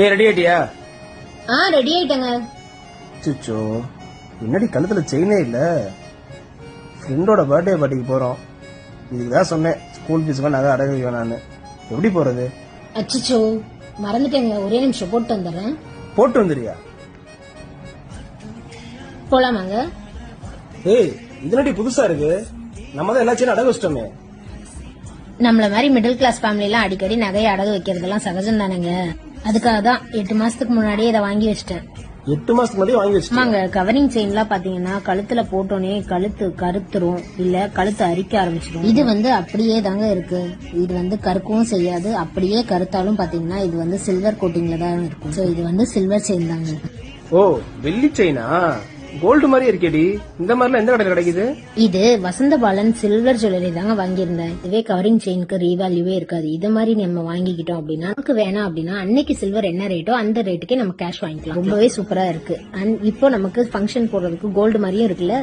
ஏய் ரெடி ஆயிட்டியா? ஆ ரெடி ஆயிட்டேங்க. சிச்சோ முன்னாடி கழுத்துல செயினே இல்ல. ஃப்ரெண்டோட பர்த்டே பார்ட்டிக்கு போறோம். இதுக்கு தான் சொன்னேன் ஸ்கூல் ஃபீஸுக்கு நகை அடகு வேணான்னு எப்படி போறது? அச்சச்சோ மறந்துட்டேங்க. ஒரே நிமிஷம் போட்டு வந்துடுறேன். போட்டு வந்துறியா போலாமாங்க? ஏய் இதனடி புதுசா இருக்கு? நம்ம தான் எல்லாத்தையும் அடகு வச்சிட்டோமே. நம்மள மாதிரி மிடில் கிளாஸ் ஃபேமிலி எல்லாம் அடிக்கடி நகையை அடகு வைக்கிறதெல்லாம் சகஜம் தானேங்க அதுக்காக தான் எட்டு மாசத்துக்கு முன்னாடியே இதை வாங்கி வச்சிட்டேன். எட்டு மாசத்துக்கு முன்னாடியே வாங்கி வச்சிட்டோம் ஆமாங்க கவரிங் செயின்லாம் பாத்தீங்கன்னா கழுத்துல போட்டோனே கழுத்து கருத்துரும் இல்ல கழுத்து அரிக்க ஆரம்பிச்சிடும் இது வந்து அப்படியே தாங்க இருக்கு. இது வந்து கருக்கவும் செய்யாது. அப்படியே கருத்தாலும் பாத்தீங்கன்னா இது வந்து சில்வர் கோட்டிங்ல தான் இருக்கும். சோ இது வந்து சில்வர் செயின் தாங்க. ஓ வெள்ளி செயினா கோல்டு மாதிரி இருக்கேடி. இந்த மாதிரிலாம் எந்த கடையில் கிடைக்குது? இது வசந்தபாலன் சில்வர் ஜுவல்லரி தாங்க வாங்கியிருந்தேன். இதுவே கவரிங் செயினுக்கு ரீவேல்யூவே இருக்காது. இது மாதிரி நம்ம வாங்கிக்கிட்டோம் அப்படின்னா நமக்கு வேணாம் அப்படின்னா அன்னைக்கு சில்வர் என்ன ரேட்டோ அந்த ரேட்டுக்கே நம்ம கேஷ் வாங்கிக்கலாம். ரொம்பவே சூப்பரா இருக்கு. அண்ட் இப்போ நமக்கு ஃபங்க்ஷன் போடுறதுக்கு கோல்டு மாதிரியும் இருக்குல்ல?